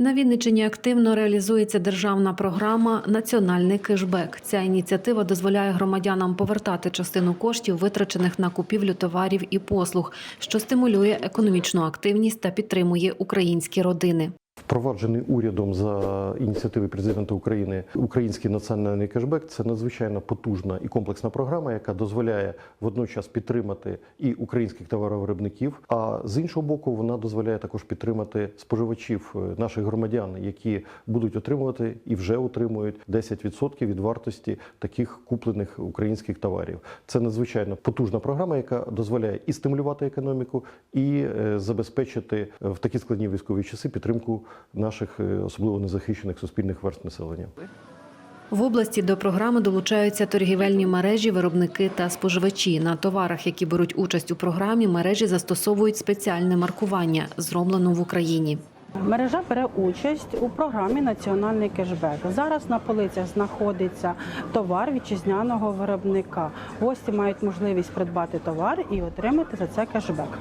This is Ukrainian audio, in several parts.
На Вінниччині активно реалізується державна програма Національний кешбек. Ця ініціатива дозволяє громадянам повертати частину коштів, витрачених на купівлю товарів і послуг, що стимулює економічну активність та підтримує українські родини. Впроваджений урядом за ініціативи президента України Український національний кешбек це надзвичайно потужна і комплексна програма, яка дозволяє водночас підтримати і українських товаровиробників. А з іншого боку, вона дозволяє також підтримати споживачів е, наших громадян, які будуть отримувати і вже отримують 10% від вартості таких куплених українських товарів. Це надзвичайно потужна програма, яка дозволяє і стимулювати економіку, і е, забезпечити е, в такі складні військові часи підтримку наших е, особливо незахищених суспільних верств населення. В області до програми долучаються торгівельні мережі, виробники та споживачі. На товарах, які беруть участь у програмі, мережі застосовують спеціальне маркування, зроблено в Україні. Мережа бере участь у програмі Національний кешбек. Зараз на полицях знаходиться товар вітчизняного виробника. Гості мають можливість придбати товар і отримати за це кешбек.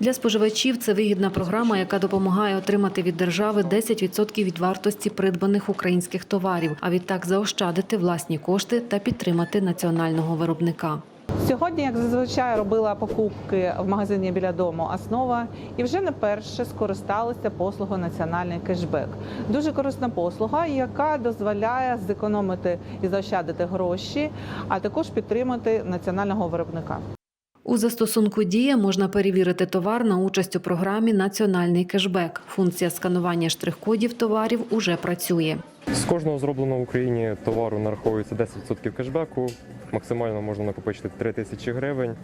Для споживачів це вигідна програма, яка допомагає отримати від держави 10% від вартості придбаних українських товарів, а відтак заощадити власні кошти та підтримати національного виробника. Сьогодні, як зазвичай, робила покупки в магазині біля дому основа і вже не перше скористалися послугою національний кешбек. Дуже корисна послуга, яка дозволяє зекономити і заощадити гроші, а також підтримати національного виробника. У застосунку Дія можна перевірити товар на участь у програмі Національний кешбек. Функція сканування штрих-кодів товарів уже працює. З кожного зробленого в Україні товару нараховується 10% кешбеку. Максимально можна накопичити 3 тисячі гривень.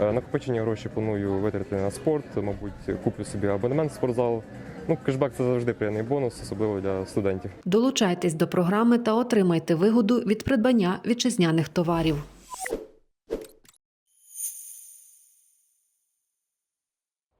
Е, Накопичені гроші планую витратити на спорт, мабуть, куплю собі абонемент в спортзал. Ну, кешбек це завжди приємний бонус, особливо для студентів. Долучайтесь до програми та отримайте вигоду від придбання вітчизняних товарів.